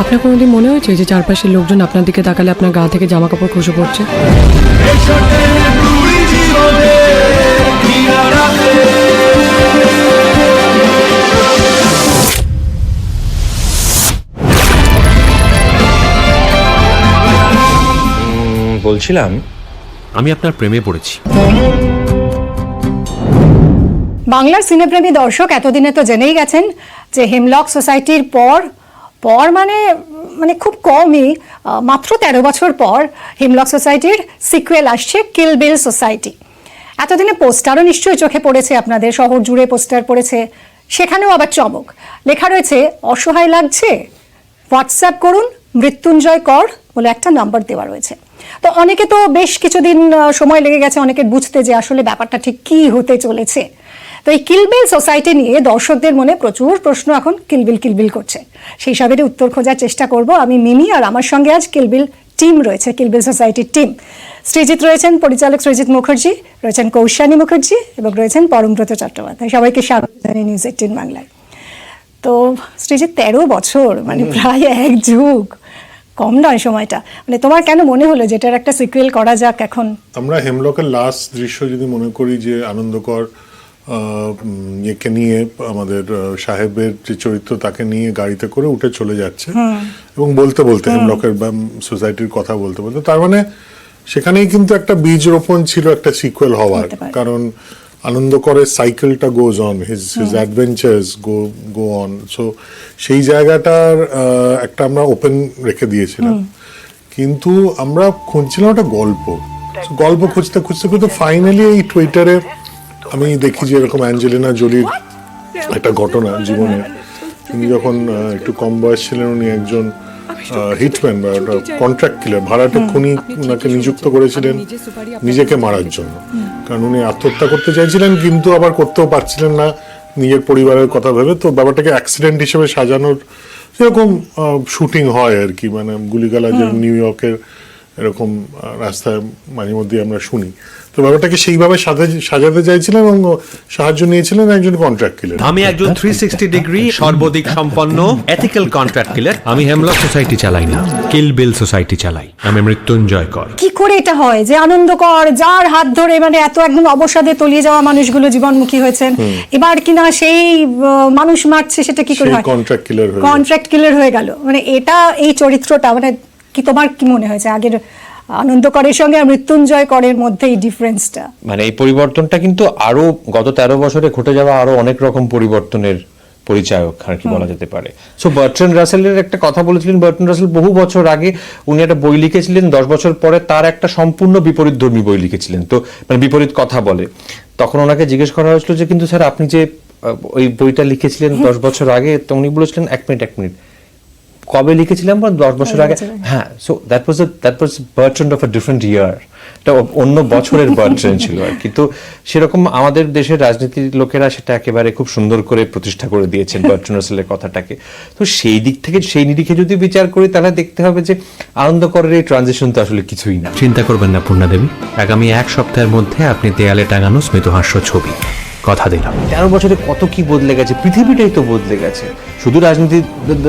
আপনার কোনোদিন মনে হয়েছে যে চারপাশের লোকজন আপনার দিকে তাকালে আপনার গা থেকে জামা কাপড় খসে পড়ছে? বলছিলাম আমি আপনার প্রেমে পড়েছি। বাংলার সিনেপ্রেমী দর্শক এতদিনে তো জেনেই গেছেন যে হেমলক সোসাইটির পর পর মানে মানে খুব কমই মাত্র তেরো বছর পর হিমলক সোসাইটির সিকুয়েল আসছে কিল বিল সোসাইটি এতদিনে পোস্টারও নিশ্চয়ই চোখে পড়েছে আপনাদের, শহর জুড়ে পোস্টার পড়েছে, সেখানেও আবার চমক। লেখা রয়েছে, অসহায় লাগছে হোয়াটসঅ্যাপ করুন, মৃত্যুঞ্জয় কর বলে একটা নাম্বার দেওয়া রয়েছে। তো অনেকে তো বেশ কিছুদিন সময় লেগে গেছে অনেকের বুঝতে যে আসলে ব্যাপারটা ঠিক কী হতে চলেছে। তো এই কিলবিল সোসাইটি নিয়ে দর্শকদের মনে প্রচুর প্রশ্ন এখন কিলবিল কিলবিল করছে। সেই সবেরই উত্তর খোঁজার চেষ্টা করব আমি মিমি আর আমার সঙ্গে আজ কিলবিল টিম রয়েছে কিলবিল সোসাইটির টিম সৃজিত রয়েছেন পরিচালক সৃজিত মুখার্জি রয়েছেন কৌশানী মুখার্জি এবং রয়েছেন পরমব্রত চট্টোপাধ্যায়। সবাইকে স্বাগত জানাই নিউজ এইটিন বাংলায়। তো সৃজিত তেরো বছর মানে প্রায় এক যুগ কম নয় সময়টা। মানে তোমার কেন মনে হলো যেটার একটা সিকুয়েল করা যাক এখন? আমরা হেমলকের লাস্ট দৃশ্য যদি মনে করি যে আনন্দকর আহ, উম, নিয়ে আমাদের সাহেবের যে চরিত্র তাকে নিয়ে গাড়িতে করে উঠে চলে যাচ্ছে। এবং বলতে বলতে হেমলকের সোসাইটির কথা বলতে বলতে তার মানে সেখানেই কিন্তু একটা বীজ রোপণ ছিল একটা সিকুয়েল হওয়ার। কারণ আনন্দ করে সাইকেলটা goes on his his adventures go go on so সেই জায়গাটার একটা আমরা ওপেন রেখে দিয়েছিলাম। কিন্তু আমরা খুঁজছিলাম একটা গল্প। গল্প খুঁজতে খুঁজতে খুঁজতে ফাইনালি এই টুইটারে আমি দেখি যে এরকম অ্যাঞ্জেলিনা জোলির একটা ঘটনা জীবনে। তিনি যখন একটু কম বয়স ছিলেন উনি একজন হিটম্যান বা একটা কন্ট্রাক্ট কিলার ভাড়াটে খুনি ওনাকে নিযুক্ত করেছিলেন নিজেকে মারার জন্য। কারণ উনি আত্মহত্যা করতে চাইছিলেন কিন্তু আবার করতেও পারছিলেন না। নিজের পরিবারের কথা ভেবে তো ব্যাপারটাকে অ্যাক্সিডেন্ট হিসেবে সাজানোর যেরকম শুটিং হয় আর কি। মানে গুলিগালা যে নিউ ইয়র্কের এরকম রাস্তায় মাঝে মধ্যে আমরা শুনি। তো ব্যাপারটাকে সেইভাবে সাজা- সাজাতে চাইছিলেন এবং সাহায্য নিয়েছিলেন একজন কন্ট্রাক্ট কিলার আমি একজন থ্রি সিক্সটি ডিগ্রি সর্বাধিক সম্পন্ন এথিক্যাল কন্ট্রাক্ট কিলার আমি হেমলক সোসাইটি চালাই না কিল বিল সোসাইটি চালাই। আমি মৃত্যুঞ্জয় কর। কি করে এটা হয়? যে আনন্দকর যার হাত ধরে মানে এত একদম অবসাদে তলিয়ে যাওয়া মানুষগুলো জীবনমুখী হয়েছেন। এবার কিনা সেই মানুষ মারছে সেটা কি করে হয়? কন্ট্রাক্ট কিলার কন্ট্রাক্ট কিলার হয়ে গেল। মানে এটা এই চরিত্রটা মানে কি তোমার কি মনে হয়েছে? আগের আনন্দকরের সঙ্গে মৃত্যুঞ্জয় করের মধ্যে এই ডিফারেন্সটা মানে এই পরিবর্তনটা কিন্তু আরও গত তেরো বছরে ঘটে যাওয়া আরও অনেক রকম পরিবর্তনের পরিচায়ক আর কি বলা যেতে পারে। সো বার্ট্রেন রাসেলের একটা কথা বলেছিলেন বার্ট্রেন রাসেল বহু বছর আগে উনি একটা বই লিখেছিলেন দশ বছর পরে তার একটা সম্পূর্ণ বিপরীত ধর্মী বই লিখেছিলেন। তো মানে বিপরীত কথা বলে। তখন ওনাকে জিজ্ঞেস করা হয়েছিল যে কিন্তু স্যার আপনি যে ওই বইটা লিখেছিলেন দশ বছর আগে তো উনি বলেছিলেন এক মিনিট এক মিনিট। কবে লিখেছিলাম? বা দশ বছর আগে। হ্যাঁ so that was that was Bertrand of a different year এটা অন্য বছরের বার্ট্রেন্ড ছিল আর কিন্তু সেরকম আমাদের দেশের রাজনীতির লোকেরা সেটা একেবারে খুব সুন্দর করে প্রতিষ্ঠা করে দিয়েছেন বার্ট্রেন্ড রাসেলের কথাটাকে। তো সেই দিক থেকে সেই নিরিখে যদি বিচার করি তাহলে দেখতে হবে যে আনন্দকরের এই ট্রানজিশন তো আসলে কিছুই না। চিন্তা করবেন না পূর্ণাদেবী আগামী এক সপ্তাহের মধ্যে আপনি দেয়ালে টাঙানো স্মিতহাস্য ছবি। কথা দিলাম। তেরো বছরে কত কি বদলে গেছে? পৃথিবীটাই তো বদলে গেছে। শুধু রাজনীতি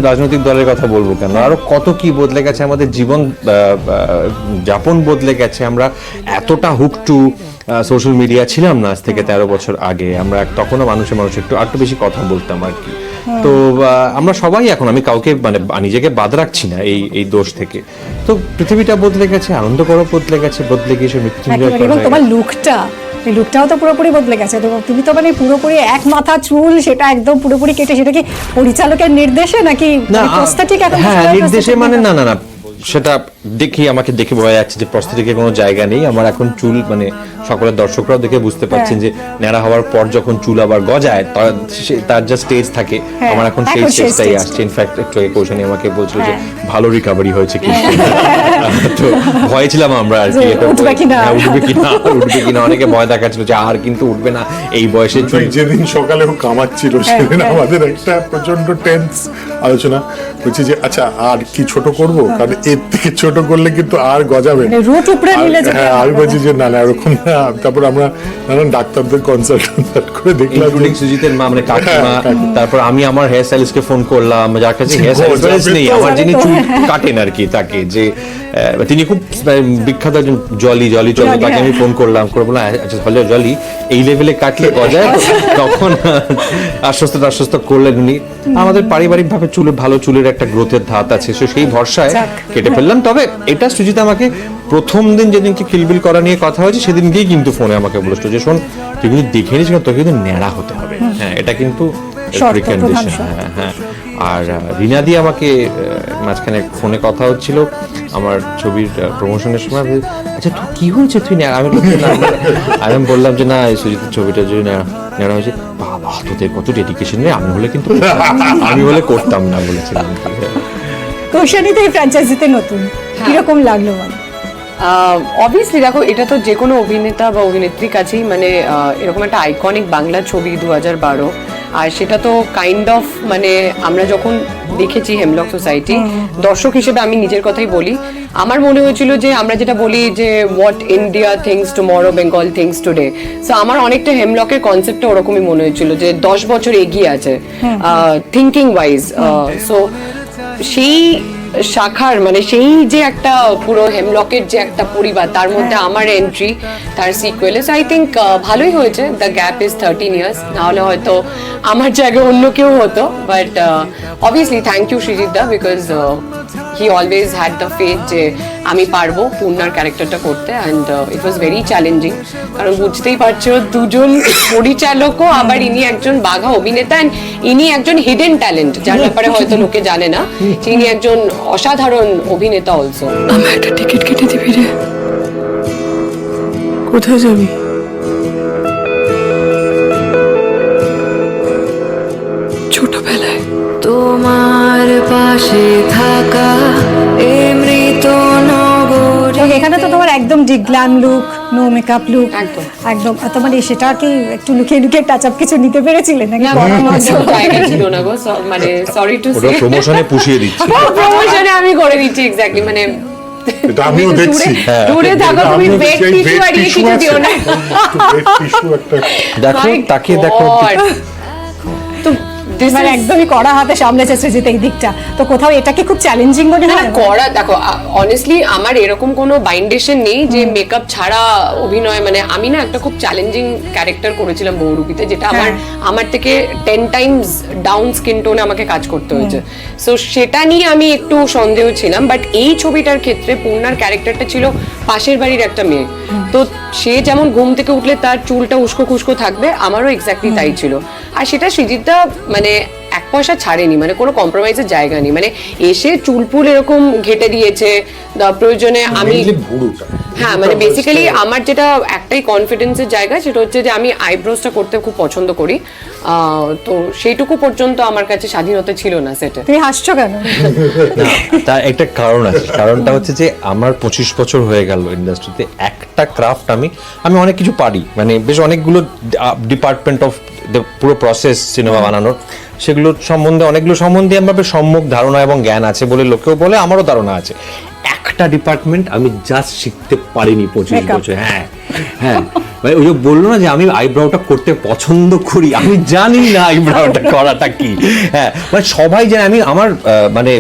রাজনৈতিক দলের কথা বলব কেন? আরও কত কি বদলে গেছে আমাদের জীবন যাপন বদলে গেছে। আমরা এতটা হুক টু সোশ্যাল মিডিয়া ছিলাম না আজ থেকে তেরো বছর আগে। আমরা তখনও মানুষের মানুষ একটু একটু বেশি কথা বলতাম আর কি। তো আমরা সবাই এখন আমি কাউকে মানে নিজেকে বাদ রাখছি না এই এই দোষ থেকে। তো পৃথিবীটা বদলে গেছে আনন্দ করো বদলে গেছে। বদলে গিয়ে সে মৃত্যুঞ্জয় হয়ে তোমার লুকটা লুকটাও তো পুরোপুরি বদলে গেছে তো তুমি তো মানে পুরোপুরি এক মাথা চুল সেটা একদম পুরোপুরি কেটে সেটা কি পরিচালকের নির্দেশে নাকি না প্রস্তাটিক এখন হ্যাঁ নির্দেশে মানে? না না না সেটা দেখি আমাকে দেখে বোঝা যাচ্ছে যে প্রস্তুতিকে কোনো জায়গা নেই। আমার এখন চুল মানে সকলের দর্শকরাও দেখে বুঝতে পারছেন যে ন্যাড়া হওয়ার পর যখন চুল আবার গজায় তার যা স্টেজ থাকে হ্যাঁ, আমার এখন সেই স্টেজটাই আসছে। ইনফ্যাক্ট একটু আগে কৌশানী আমাকে বলছিল যে হ্যাঁ। ভালো রিকভারি হয়েছে কিন্তু তো ভয় ছিলাম আমরা আর কি। উঠবে কিনা। হ্যাঁ, উঠবে কিনা? উঠবে কিনা? অনেকে ভয় দেখাচ্ছিল যে আর কিন্তু উঠবে না। এই বয়সে চুল যেদিন সকালেও কামাচ্ছিল সেদিন আমাদের একটা প্রচণ্ড টেন্স আলোচনা। বলছি যে আচ্ছা আর কি ছোট করব? কারণ এর থেকে ছোট করলে কিন্তু আর গজাবে। মানে হ্যাঁ আমি বলছি যে না না এরকম না। তারপর আমরা নানান ডাক্তারদের কনসাল্ট করে দেখলাম ইনক্লুডিং সুজিতের মা মানে কাকিমা হ্যাঁ, তারপর আমি আমার হেয়ার স্টাইলিস্টকে ফোন করলাম যার কাছে হেয়ার স্টাইলিস্ট নেই আমার যিনি চুল কাটেন আর কি তাকে যে তিনি খুব মানে, বিখ্যাত একজন জলি জলি জলি তাকে আমি হ্যাঁ। ফোন করলাম করে বললাম আচ্ছা তাহলে জলি এই লেভেলে কাটলে গজায় তখন আশ্বস্ত আশ্বস্ত করলেন উনি। আমাদের পারিবারিক ভাবে চুলের ভালো চুলের একটা গ্রোথের ধাত আছে সো সেই ভরসায় কেটে ফেললাম। তবে এটা সুজিত আমাকে প্রথম দিন যেদিনকে কিলবিল করা নিয়ে কথা হয়েছে সেদিনকেই কিন্তু ফোনে আমাকে বলেছিল যে শোন তুই কিন্তু দেখে নিস তোকে কিন্তু ন্যাড়া হতে হবে। হ্যাঁ এটা কিন্তু শর্ত। হ্যাঁ হ্যাঁ। আর আহ, রিনা দি আমাকে আহ, মাঝখানে ফোনে কথা হচ্ছিল আমার ছবির প্রমোশনের সময়। আচ্ছা তুই কি হয়েছে তুই ন্যাড়া?" আমি। আর আমি বললাম যে না এই সুজিতের জন্য ন্যাড়া ন্যাড়া হয়েছে। বাবা তোদের কত ডেডিকেশন রে? আমি হলে কিন্তু আমি হলে করতাম না বলেছিলাম। কৌশানি তো এই ফ্র্যাঞ্চাইজিতে নতুন। কীরকম লাগল বল? অবভিয়াসলি দেখো এটা তো যে কোনো অভিনেতা বা অভিনেত্রীর কাছেই মানে আহ, এরকম একটা আইকনিক বাংলা ছবি দু হাজার বারো। আর সেটা তো কাইন্ড অফ মানে আমরা যখন দেখেছি হেমলক সোসাইটি দর্শক হিসেবে আমি নিজের কথাই বলি। আমার মনে হয়েছিল যে আমরা যেটা বলি যে what India thinks to tomorrow Bengal thinks today so আমার অনেকটা হেমলকের কনসেপ্টটা ওরকমই মনে হয়েছিল যে দশ বছর এগিয়ে আছে থিঙ্কিং ওয়াইজ সো সেই শাখার মানে সেই যে একটা পুরো হেমলকের যে একটা পরিবার তার মধ্যে আমার এন্ট্রি তার সিকুয়েলে সো আই থিঙ্ক ভালোই হয়েছে। The gap is thirteen years নাহলে হয়তো আমার জায়গায় অন্য কেউ হতো। But obviously thank you Srijit da because he always had the faith যে আমি পারব পূর্ণার ক্যারেক্টারটা করতে and it was very challenging কারণ বুঝতেই পারছ, দুজন পরিচালকও আবার ইনি একজন বাঘা অভিনেতা অ্যান্ড ইনি একজন হিডেন ট্যালেন্ট যার ব্যাপারে হয়তো লোকে জানে না, তিনি একজন অসাধারণ অভিনেতা অলসো আমার একটা টিকিট কেটে দিবি রে। কোথায় যাবি? একদম deglam look no makeup look একদম। একদম। তোমার এই সেটা কি একটু লুকিয়ে লুকিয়ে টাচ আপ কিছু নিতে পেরেছিলে নাকি? না করানো কোনো আছে? জায়গা ছিল না গো মানে সরি টু সে প্রমোশনে পুষিয়ে দিচ্ছি। প্রমোশনে আমি করে দিচ্ছি এক্স্যাক্টলি মানে এটা আমিও দেখছি। দূরে- থাকো তুমি টিস্যু আর ইয়ে কিছু দিও না। দেখো তাকিয়ে দেখো। তো মানে একদমই কড়া হাতে সামলেছে সৃজিত এই দিকটা। তো কোথাও খুব চ্যালেঞ্জিং মনে হয়? করা দেখো অনেস্টলি আমার এরকম কোনো বাইন্ডেশন নেই যে মেকআপ ছাড়া অভিনয় মানে আমি না একটা খুব চ্যালেঞ্জিং ক্যারেক্টার করেছিলাম বহুরূপীতে যেটা আমার আমার থেকে টেন টাইমস ডাউন স্কিন টোনে আমাকে কাজ করতে হয়েছে। সো সেটা নিয়ে আমি একটু সন্দেহ ছিলাম বাট এই ছবিটার ক্ষেত্রে পূর্ণার ক্যারেক্টারটা ছিল পাশের বাড়ির একটা মেয়ে। তো সে যেমন ঘুম থেকে উঠলে তার চুলটা উস্কো খুস্কো থাকবে আমারও এক্স্যাক্টলি তাই ছিল। আর সেটা সৃজিতদা মানে এক পয়সা ছাড়েনি মানে কোনো কম্প্রোমাইজের জায়গা নেই। মানে এসে চুলপুল এরকম ঘেটে দিয়েছে প্রয়োজনে আমি হ্যাঁ মানে বেসিক্যালি আমার যেটা একটাই কনফিডেন্সের জায়গা সেটা হচ্ছে যে আমি আইব্রোসটা করতে খুব পছন্দ করি। তো সেইটুকু পর্যন্ত আমার কাছে স্বাধীনতা ছিল না সেটা। তুমি হাসছো কেন? তার একটা কারণ আছে। কারণটা হচ্ছে যে আমার পঁচিশ বছর হয়ে গেল ইন্ডাস্ট্রিতে একটা ক্রাফট আমি আমি অনেক কিছু পারি। মানে বেশ অনেকগুলো ডিপার্টমেন্ট অফ পুরো প্রসেস সিনেমা বানানোর। সেগুলো সম্বন্ধে অনেকগুলো সম্বন্ধে আমার সম্যক ধারণা এবং জ্ঞান আছে বলে লোকেও বলে আমারও ধারণা আছে। একটা ডিপার্টমেন্ট আমি জাস্ট শিখতে পারিনি পঁচিশ বছর হ্যাঁ হ্যাঁ। মানে ওই যে বলল না যে আমি আইব্রাউটা করতে পছন্দ করি আমি জানি না আইব্রাউটা করাটা কি হ্যাঁ। মানে সবাই জানে আমি আমার মানে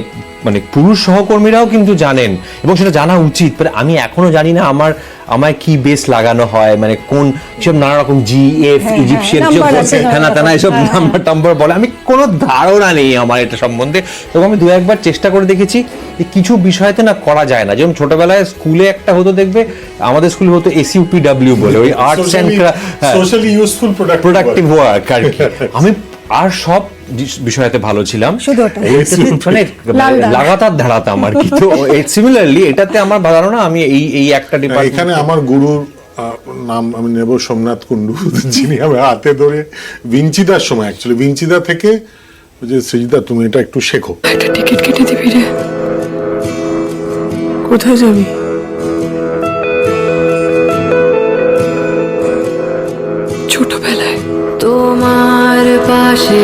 মানে পুরুষ সহকর্মীরাও কিন্তু জানেন এবং সেটা জানা উচিত মানে আমি এখনও জানি না আমার আমায় কি বেস লাগানো হয়? মানে কোন সব নানা রকম জি এফ ইজিপশিয়ান হ্যাঁ, number হ্যাঁ তেনা এসব নাম্বার টাম্বার বলে। আমি কোনো ধারণা নেই আমার এটা সম্বন্ধে। তবে আমি দু একবার চেষ্টা করে দেখেছি যে কিছু বিষয়তে না করা যায় না। যেমন ছোটবেলায় স্কুলে একটা হতো দেখবে আমাদের স্কুলে হতো এসইউপিডব্লিউ বলে ওই arts and Socially- socially productive work আর কি। আমি আর সব বিষয়তে ভালো ছিলাম। এইটাতে মানে লাগাতার ধারাতাম আর কি। তো সিমিলারলি এটাতে আমার ধারণা আমি এই এই একটা হ্যাঁ, ডিপার্টমেন্ট এখানে আমার গুরুর নাম আমি নেব সোমনাথ কুন্ডু যিনি আমি হাতে ধরে বিঞ্চিদার সময় অ্যাকচুয়ালি বিঞ্চিদা থেকে যে সৃজিতা তুমি এটা একটু শেখো। একটা টিকিট কেটে দিবি রে। কোথায় যাবি? ছোটবেলায়। তোমার পাশে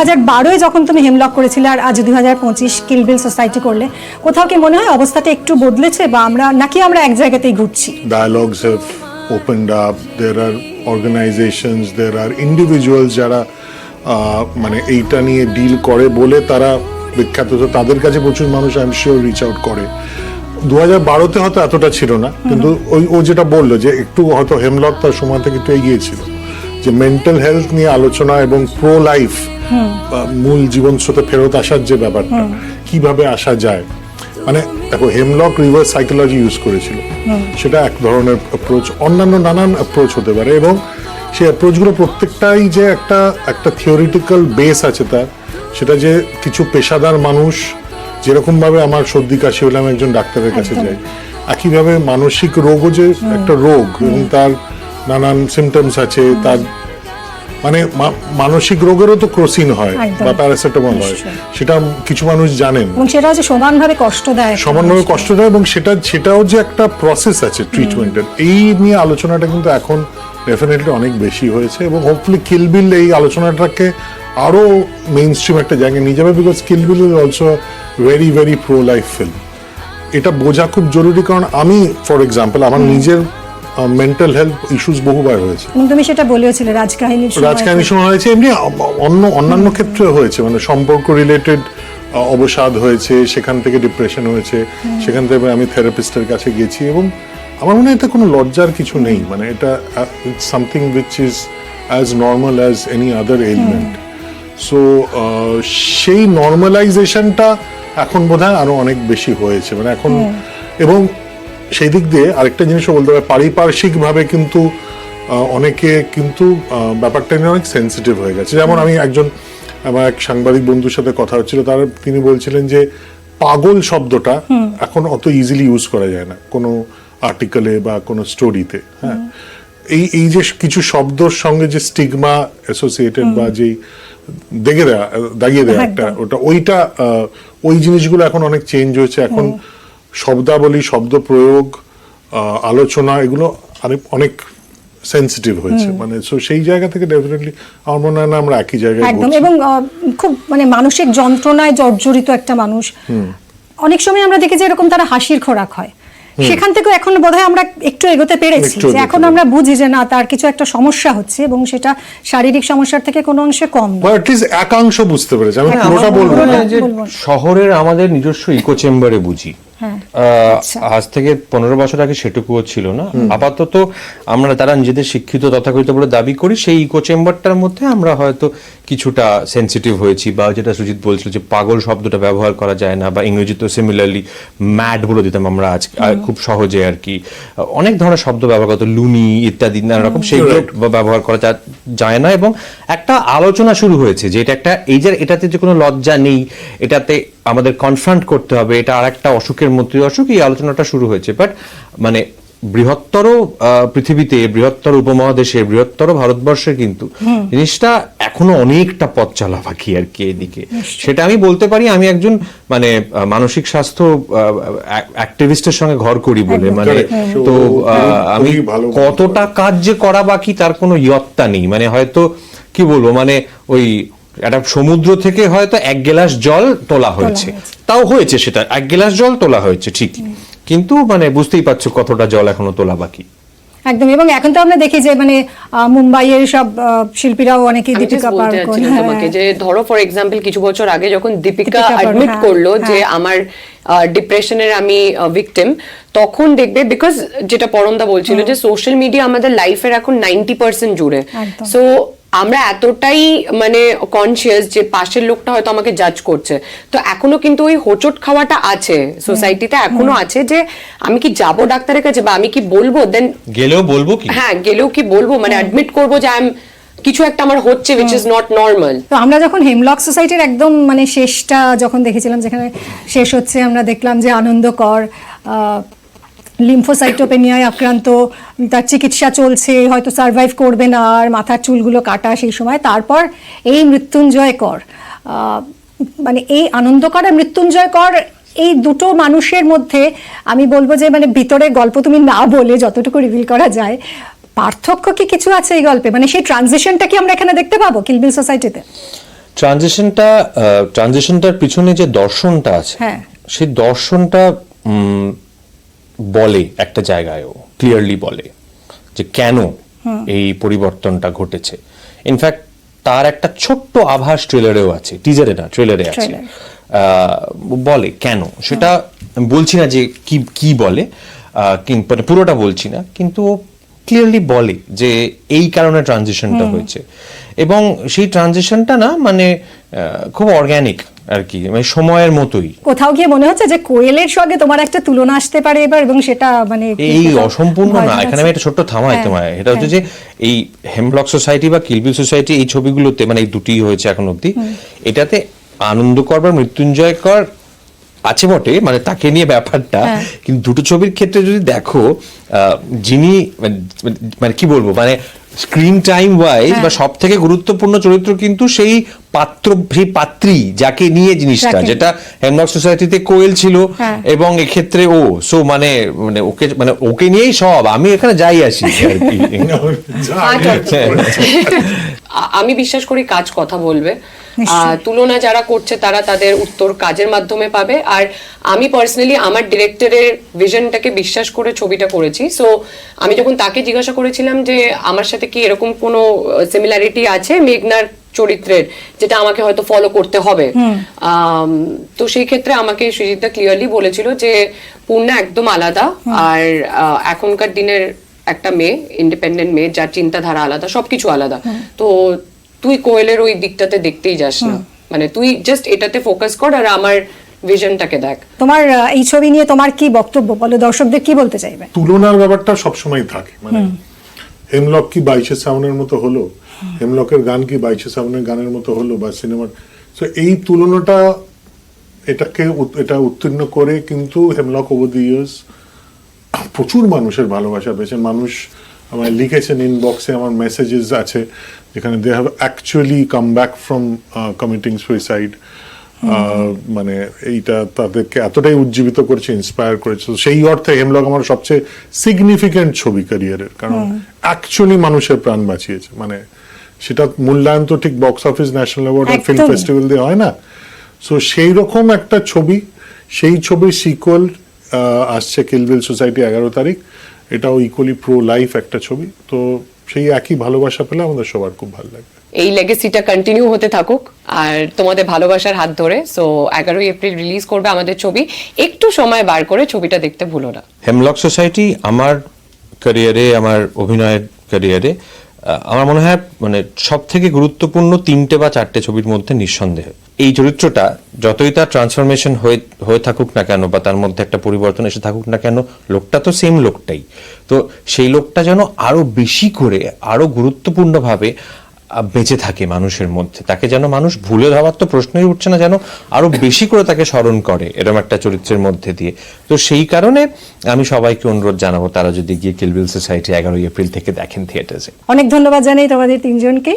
হাজার বারোয় যখন তুমি হেমলক করেছিলে আর আজ দু হাজার পঁচিশ কিলবিল সোসাইটি করলে কোথাও কি মনে হয় অবস্থাটা একটু বদলেছে বা আমরা নাকি আমরা এক জায়গাতেই ঘুরছি? Dialogues have opened up. There are organizations there are individuals যারা মানে এইটা নিয়ে ডিল করে বলে তারা বিখ্যাত। তো তাদের কাছে প্রচুর মানুষ I am sure reach out করে। দু হাজার বারোতে হয়তো এতটা ছিল না কিন্তু ওই ও যেটা বলল যে একটু হয়তো হেমলক তার সময় থেকে একটু এগিয়েছিল যে মেন্টাল হেলথ নিয়ে আলোচনা এবং প্রো লাইফ মূল জীবন স্রোতে ফেরত আসার যে ব্যাপারটা কীভাবে আসা যায়? মানে দেখো হেমলক রিভার্স সাইকোলজি ইউজ করেছিল। সেটা এক ধরনের অ্যাপ্রোচ অন্যান্য নানান অ্যাপ্রোচ হতে পারে এবং সেই অ্যাপ্রোচগুলো প্রত্যেকটাই যে একটা একটা থিওরিটিক্যাল বেস আছে তার সেটা যে কিছু পেশাদার মানুষ যেরকম ভাবে আমার সর্দি কাশি হলে আমি একজন ডাক্তারের কাছে যাই একইভাবে মানসিক রোগও যে একটা রোগ এবং তার নানান সিমটমস আছে তার মানে মানসিক রোগেরও তো ক্রোসিন হয় বা প্যারাসিটামল হয়। সেটা কিছু মানুষ জানেন। এবং সেটা হচ্ছে সমানভাবে কষ্ট দেয়। সমানভাবে কষ্ট দেয় এবং সেটা সেটাও যে একটা প্রসেস আছে ট্রিটমেন্টের এই নিয়ে আলোচনাটা কিন্তু এখন ডেফিনেটলি অনেক বেশি হয়েছে এবং হোপফুলি কিলবিল এই আলোচনাটাকে আরও মেইন স্ট্রিম একটা জায়গায় নিয়ে যাবে because Kill Bill is also very very pro life film এটা বোঝা খুব জরুরি কারণ আমি ফর এক্সাম্পল আমার নিজের মেন্টাল হেলথ ইস্যুস বহুবার হয়েছে। তুমি সেটা বলেছিলে রাজকাহিনীর সময়। রাজকাহিনীর সময় হয়েছে এমনি অন্য অন্যান্য ক্ষেত্রে হয়েছে মানে সম্পর্ক রিলেটেড অবসাদ হয়েছে সেখান থেকে ডিপ্রেশন হয়েছে সেখান থেকে আমি থেরাপিস্টের কাছে গেছি এবং আমার মনে হয় এটা কোনো লজ্জার কিছু নেই মানে এটা something which is as normal as any other element so সেই নর্মালাইজেশনটা এখন বোধহয় আরও অনেক বেশি হয়েছে মানে এখন এবং সেই দিক দিয়ে আরেকটা জিনিসও বলতে হবে পারিপার্শ্বিক ভাবে কিন্তু অনেকে কিন্তু ব্যাপারটা নিয়ে অনেক সেন্সিটিভ হয়ে গেছে। যেমন আমি একজন আমার এক সাংবাদিক বন্ধুর সাথে কথা হচ্ছিল তার তিনি বলছিলেন যে পাগল শব্দটা এখন অত ইজিলি ইউজ করা যায় না কোনো আর্টিকেলে বা কোনো স্টোরিতে হ্যাঁ। এই এই যে কিছু শব্দর সঙ্গে যে স্টিগমা অ্যাসোসিয়েটেড বা যেই দেখে দেয়া দাগিয়ে দেয়া একটা ওটা ওইটা আহ, ওই জিনিসগুলো এখন অনেক চেঞ্জ হয়েছে। এখন শব্দাবলী শব্দ প্রয়োগ আহ, আলোচনা এগুলো অনেক অনেক সেন্সিটিভ হয়েছে। মানে সো সেই জায়গা থেকে ডেফিনেটলি আমার মনে হয় না আমরা একই জায়গায় একদম এবং খুব মানে মানসিক যন্ত্রণায় জর্জরিত একটা মানুষ। অনেক সময় আমরা দেখি যে এরকম তারা হাসির খোরাক হয়। সেখান থেকে এখন বোধহয় আমরা একটু এগোতে পেরেছি যে এখন আমরা বুঝি যে না তার কিছু একটা সমস্যা হচ্ছে এবং সেটা শারীরিক সমস্যার থেকে কোনো অংশে কম না। একাংশ বুঝতে পেরেছে। আমি হ্যাঁ, পুরোটা বলব না। যে শহরের আমাদের নিজস্ব ইকো চেম্বারে বুঝি। আজ থেকে পনেরো বছর আগে সেটুকুও ছিল না। আপাতত আমরা তারা নিজেদের শিক্ষিত তথাকথিত বলে দাবি করি সেই ইকো চেম্বারটার মধ্যে আমরা হয়তো কিছুটা সেন্সিটিভ হয়েছি বা যেটা সুজিত বলছিল যে পাগল শব্দটা ব্যবহার করা যায় না বা ইংরেজিতে সিমিলারলি ম্যাড বলে দিতাম আমরা আজ খুব সহজে আর কি। অনেক ধরনের শব্দ ব্যবহার করতো লুনি ইত্যাদি নানা রকম সেগুলো ব্যবহার করা যায় না এবং একটা আলোচনা শুরু হয়েছে যে এটা একটা এই যে এটাতে যে কোনো লজ্জা নেই এটাতে আমাদের কনফ্রন্ট করতে হবে এটা আর একটা অসুখের মধ্যে অসুখ এই আলোচনাটা শুরু হয়েছে। বাট মানে বৃহত্তর আহ, পৃথিবীতে বৃহত্তর উপমহাদেশে বৃহত্তর ভারতবর্ষে কিন্তু জিনিসটা এখনও অনেকটা পথ চলা বাকি আর কি এদিকে। সেটা আমি বলতে পারি আমি একজন মানে আহ, মানসিক স্বাস্থ্য অ্যাক্টিভিস্টের সঙ্গে ঘর করি বলে। মানে তো আহ, আমি খুবই ভালো বলতে কতটা কাজ যে করা বাকি তার কোনো ইয়ত্তা নেই। মানে হয়তো কি বলব মানে ওই একটা সমুদ্র থেকে হয়তো এক গ্লাস জল তোলা হয়েছে। তাও হয়েছে সেটা এক গ্লাস জল তোলা হয়েছে ঠিকই কিন্তু মানে বুঝতেই পারছ কতটা জল এখনও তোলা বাকি। একদম এবং এখন তো আমরা দেখি যে মানে মুম্বাইয়ের সব শিল্পীরাও অনেকে দীপিকা পাড়ুকোন তোমাকে হ্যাঁ। যে ধরো ফর এক্সাম্পল কিছু বছর আগে যখন দীপিকা অ্যাডমিট করল যে হ্যাঁ। আমার ডিপ্রেশনের আমি ভিকটিম তখন দেখবে বিকজ যেটা পরমদা বলছিল যে সোশ্যাল মিডিয়া আমাদের লাইফের এখন নাইনটি পার্সেন্ট জুড়ে। সো আমরা এতটাই মানে কনসিয়াস যে পাশের লোকটা হয়তো আমাকে জাজ করছে। তো এখনও কিন্তু ওই হোচট খাওয়াটা আছে সোসাইটিতে এখনও আছে যে আমি কি যাব ডাক্তারের কাছে বা আমি কি বলব? দেন গেলেও বলব কি? হ্যাঁ গেলেও কি বলব? মানে অ্যাডমিট করব যে আই কিছু একটা আমার হচ্ছে উইচ ইজ নট নর্মাল তো আমরা যখন হেমলক সোসাইটির একদম মানে শেষটা যখন দেখেছিলাম যেখানে শেষ হচ্ছে আমরা দেখলাম যে আনন্দ আনন্দকর লিম্ফোসাইটোপেনিয়ায় আক্রান্ত তার চিকিৎসা চলছে হয়তো সার্ভাইভ করবে না আর মাথার চুলগুলো কাটা সেই সময়। তারপর এই মৃত্যুঞ্জয় কর মানে এই আনন্দকর আর মৃত্যুঞ্জয় কর এই দুটো মানুষের মধ্যে আমি বলব যে মানে ভিতরে গল্প তুমি না বলে যতটুকু রিভিল করা যায় পার্থক্য কি কিছু আছে এই গল্পে? মানে সেই ট্রানজিশনটা কি আমরা এখানে দেখতে পাবো কিলবিল সোসাইটিতে ট্রানজিশনটা ট্রানজিশনটার পিছনে যে দর্শনটা আছে হ্যাঁ। সেই দর্শনটা বলে একটা জায়গায়ও ক্লিয়ারলি বলে যে কেন এই পরিবর্তনটা ঘটেছে। ইনফ্যাক্ট তার একটা ছোট্ট আভাস ট্রেলারেও আছে টিজারে না ট্রেলারে আছে। বলে কেন? সেটা বলছি না যে কি কি বলে মানে পুরোটা বলছি না কিন্তু ক্লিয়ারলি বলে যে এই কারণে ট্রানজিশনটা হয়েছে। এবং সেই ট্রানজিশনটা না মানে খুব অর্গ্যানিক আর কি মানে সময়ের মতোই। কোথাও গিয়ে মনে হচ্ছে যে কোয়েলের সঙ্গে তোমার একটা তুলনা আসতে পারে এবার এবং সেটা মানে এই অসম্পূর্ণ না এখানে আমি একটা ছোট্ট থামাই হ্যাঁ, তোমায়। এটা হচ্ছে যে এই হেমব্লক সোসাইটি বা কিলবিল সোসাইটি এই ছবিগুলোতে মানে এই দুটি হয়েছে এখন অব্দি এটাতে আনন্দকর বা মৃত্যুঞ্জয়কর আছে বটে মানে তাকে নিয়ে ব্যাপারটা হ্যাঁ। কিন্তু দুটো ছবির ক্ষেত্রে যদি দেখো আহ, যিনি মানে- মানে কি বলব মানে স্ক্রিন টাইম ওয়াইজ হ্যাঁ। বা সব থেকে গুরুত্বপূর্ণ চরিত্র কিন্তু সেই পাত্র সেই পাত্রী যাকে নিয়ে জিনিসটা যেটা হেমলক সোসাইটিতে কোয়েল ছিল হ্যাঁ। এবং এক্ষেত্রে ও। সো মানে মানে ওকে মানে ওকে নিয়েই সব। আমি এখানে যাই আসি আর কি। আচ্ছা, আমি বিশ্বাস করি কাজ কথা বলবে। তুলনা যারা করছে তারা তাদের উত্তর কাজের মাধ্যমে পাবে। আর আমি পার্সোনালি আমার ডিরেক্টরের ভিশনটাকে বিশ্বাস করে ছবিটা করেছি। সো আমি যখন তাকে জিজ্ঞাসা করেছিলাম যে আমার সাথে কি এরকম কোনো সিমিলারিটি আছে? মেঘনার চরিত্রের যেটা আমাকে হয়তো ফলো করতে হবে। তো সেই ক্ষেত্রে আমাকে সুজিতদা ক্লিয়ারলি বলেছিল যে পূর্ণা একদম আলাদা আর আহ, এখনকার দিনের একটা মেয়ে ইন্ডিপেন্ডেন্ট মেয়ে যার চিন্তাধারা আলাদা সবকিছু আলাদা। তো তুই কোয়েলের ওই দিকটাতে দেখতেই যাস না। মানে তুই জাস্ট এটাতে ফোকাস কর আর আমার ভিশনটাকে দেখ। তোমার এই ছবি নিয়ে তোমার কি বক্তব্য বলো? দর্শকদের কি বলতে চাইবে? তুলনার ব্যাপারটা সবসময় থাকে। মানে হেমলক কি বাইশে সাউনের মতো হলো হেমলকের গান কি বাইশে সাউনের গানের মতো হলো বা সিনেমার? তো এই তুলনাটা এটাকে এটা উত্তীর্ণ করে কিন্তু হেমলক ওভার দি ইয়ার্স প্রচুর মানুষের ভালোবাসা পেয়েছেন মানুষ আমায় লিখেছেন ইনবক্সে আমার মেসেজেস আছে যেখানে they have actually come back from committing suicide মানে এইটা তাদেরকে এতটাই উজ্জীবিত করেছে ইন্সপায়ার করেছে। সেই অর্থে হেমলক আমার সবচেয়ে সিগনিফিকেন্ট ছবি ক্যারিয়ারের কারণ অ্যাকচুয়ালি মানুষের প্রাণ বাঁচিয়েছে। মানে সেটা মূল্যায়ন তো ঠিক বক্স অফিস ন্যাশনাল অ্যাওয়ার্ড আর ফিল্ম ফেস্টিভ্যাল দিয়ে হয় না। সো সেই রকম একটা ছবি সেই ছবির সিকুয়াল আসছে কিলবিল সোসাইটি এগারো তারিখ। এটাও ইকুয়ালি প্রো লাইফ একটা ছবি। তো সেই একই ভালোবাসা পেলে আমাদের সবার খুব ভালো লাগবে। এই লেগেসিটা কন্টিনিউ হতে থাকুক। আর তোমাদের ভালোবাসার হাত ধরে সো এগারোই এপ্রিল রিলিজ করবে আমাদের ছবি। একটু সময় বার করে ছবিটা দেখতে ভুলো না। হেমলক সোসাইটি আমার ক্যারিয়ারে আমার অভিনয়ের ক্যারিয়ারে আমার মনে হয় মানে সব থেকে গুরুত্বপূর্ণ তিনটে বা চারটে ছবির মধ্যে নিঃসন্দেহ। এই চরিত্রটা যতই তার ট্রান্সফরমেশন হয়ে হয়ে থাকুক না কেন বা তার মধ্যে একটা পরিবর্তন এসে থাকুক না কেন, লোকটা তো সেম লোকটাই। তো সেই লোকটা যেন আরও বেশি করে, আরও গুরুত্বপূর্ণভাবে বেঁচে থাকে মানুষের মধ্যে। তাকে যেন মানুষ ভুলে যাওয়ার তো প্রশ্নই উঠছে না, যেন আরও বেশি করে তাকে স্মরণ করে এরকম একটা চরিত্রের মধ্যে দিয়ে। তো সেই কারণে আমি সবাইকে অনুরোধ জানাব, তারা যদি গিয়ে কিলবিল সোসাইটি এগারোই এপ্রিল থেকে দেখেন থিয়েটার্সে অনেক ধন্যবাদ জানাই তোমাদের তিনজনকে।